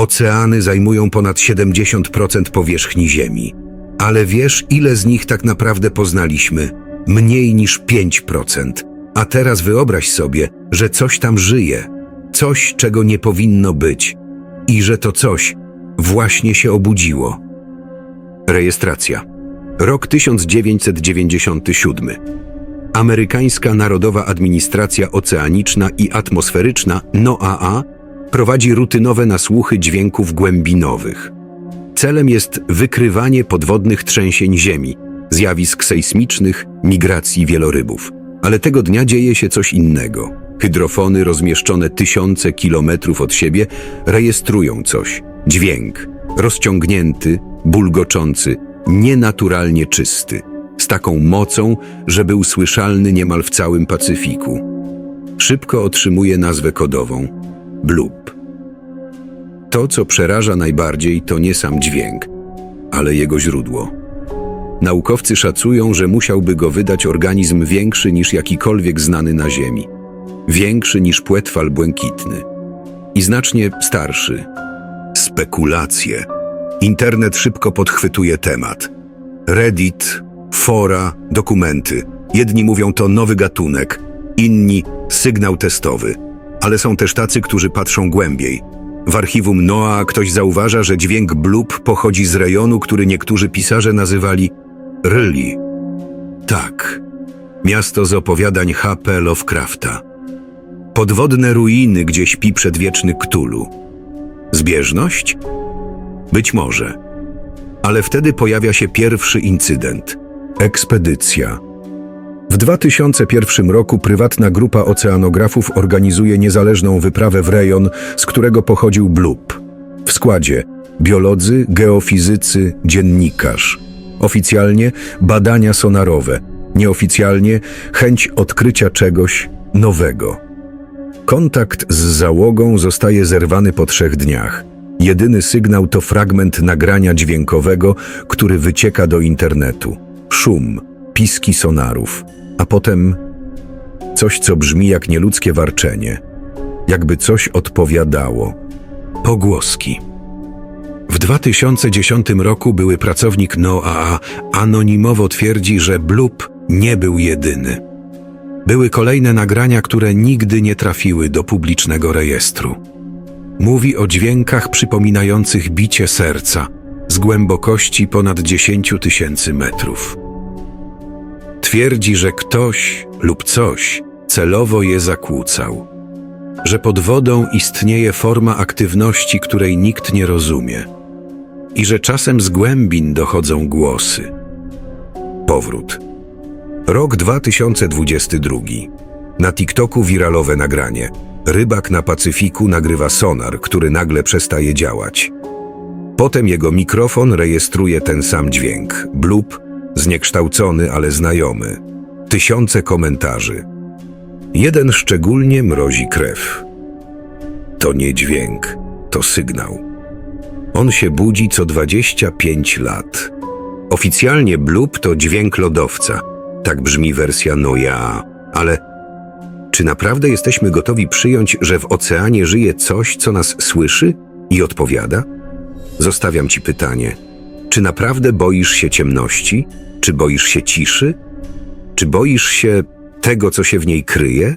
Oceany zajmują ponad 70% powierzchni Ziemi. Ale wiesz, ile z nich tak naprawdę poznaliśmy? Mniej niż 5%. A teraz wyobraź sobie, że coś tam żyje, coś, czego nie powinno być, i że to coś właśnie się obudziło. Rejestracja. Rok 1997. Amerykańska Narodowa Administracja Oceaniczna i Atmosferyczna NOAA prowadzi rutynowe nasłuchy dźwięków głębinowych. Celem jest wykrywanie podwodnych trzęsień ziemi, zjawisk sejsmicznych, migracji wielorybów. Ale tego dnia dzieje się coś innego. Hydrofony rozmieszczone tysiące kilometrów od siebie rejestrują coś. Dźwięk, rozciągnięty, bulgoczący, nienaturalnie czysty, z taką mocą, że był słyszalny niemal w całym Pacyfiku. Szybko otrzymuje nazwę kodową blub. To, co przeraża najbardziej, to nie sam dźwięk, ale jego źródło. Naukowcy szacują, że musiałby go wydać organizm większy niż jakikolwiek znany na Ziemi. Większy niż płetwal błękitny. I znacznie starszy. Spekulacje. Internet szybko podchwytuje temat. Reddit, fora, dokumenty. Jedni mówią to nowy gatunek, inni sygnał testowy. Ale są też tacy, którzy patrzą głębiej. W archiwum Noa ktoś zauważa, że dźwięk blub pochodzi z rejonu, który niektórzy pisarze nazywali Rylli. Tak, miasto z opowiadań H.P. Lovecrafta. Podwodne ruiny, gdzie śpi przedwieczny Ktulu. Zbieżność? Być może. Ale wtedy pojawia się pierwszy incydent. Ekspedycja. W 2001 roku prywatna grupa oceanografów organizuje niezależną wyprawę w rejon, z którego pochodził blub. W składzie biolodzy, geofizycy, dziennikarz. Oficjalnie badania sonarowe, nieoficjalnie chęć odkrycia czegoś nowego. Kontakt z załogą zostaje zerwany po trzech dniach. Jedyny sygnał to fragment nagrania dźwiękowego, który wycieka do internetu. Szum, piski sonarów, a potem coś, co brzmi jak nieludzkie warczenie, jakby coś odpowiadało. Pogłoski. W 2010 roku były pracownik NOAA anonimowo twierdzi, że blub nie był jedyny. Były kolejne nagrania, które nigdy nie trafiły do publicznego rejestru. Mówi o dźwiękach przypominających bicie serca z głębokości ponad 10 tysięcy metrów. Twierdzi, że ktoś lub coś celowo je zakłócał, że pod wodą istnieje forma aktywności, której nikt nie rozumie i że czasem z głębin dochodzą głosy. Powrót. Rok 2022. Na TikToku wiralowe nagranie. Rybak na Pacyfiku nagrywa sonar, który nagle przestaje działać. Potem jego mikrofon rejestruje ten sam dźwięk. Blub, zniekształcony, ale znajomy. Tysiące komentarzy. Jeden szczególnie mrozi krew. To nie dźwięk, to sygnał. On się budzi co 25 lat. Oficjalnie blub to dźwięk lodowca. Tak brzmi wersja Noja, ale czy naprawdę jesteśmy gotowi przyjąć, że w oceanie żyje coś, co nas słyszy i odpowiada? Zostawiam ci pytanie. Czy naprawdę boisz się ciemności? Czy boisz się ciszy? Czy boisz się tego, co się w niej kryje?